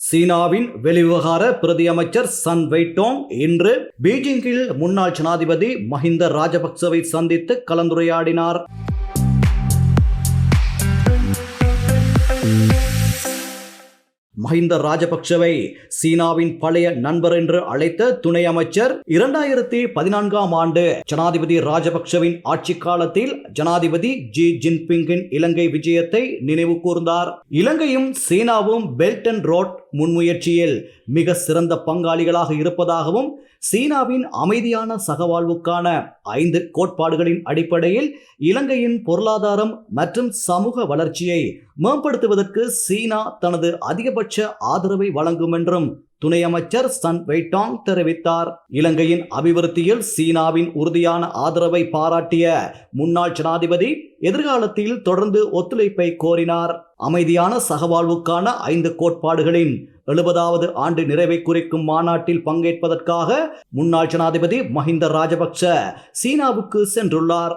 சீனாவின் வெளிவிவகார பிரதியமைச்சர் சன் வெய்டோங் இன்று பீஜிங்கில் முன்னாள் ஜனாதிபதி மஹிந்த ராஜபக்சவை சந்தித்து கலந்துரையாடினார். மஹிந்த ராஜபக்சவை சீனாவின் பழைய நண்பர் என்று அழைத்த துணை அமைச்சர் இரண்டாயிரத்தி பதினான்காம் ஆண்டு ஜனாதிபதி ராஜபக்சவின் ஆட்சி காலத்தில் ஜனாதிபதி ஜி ஜின்பிங்கின் இலங்கை விஜயத்தை நினைவு கூர்ந்தார். இலங்கையும் சீனாவும் பெல்ட் அண்ட் ரோட் முன்முயற்சியில் மிக சிறந்த பங்காளிகளாக இருப்பதாகவும் சீனாவின் அமைதியான சகவாழ்வுக்கான ஐந்து கோட்பாடுகளின் அடிப்படையில் இலங்கையின் பொருளாதாரம் மற்றும் சமூக வளர்ச்சியை மேம்படுத்துவதற்கு சீனா தனது அதிகபட்ச ஆதரவை வழங்கும் என்றும் துணை அமைச்சர் சன் வெய்டாங் தெரிவித்தார். இலங்கையின் அபிவிருத்தியில் சீனாவின் உறுதியான ஆதரவை பாராட்டிய முன்னாள் ஜனாதிபதி எதிர்காலத்தில் தொடர்ந்து ஒத்துழைப்பை கோரினார். அமைதியான சகவாழ்வுக்கான ஐந்து கோட்பாடுகளின் எழுபதாவது ஆண்டு நிறைவை குறிக்கும் மாநாட்டில் பங்கேற்பதற்காக முன்னாள் ஜனாதிபதி மஹிந்த ராஜபக்ச சீனாவுக்கு சென்றுள்ளார்.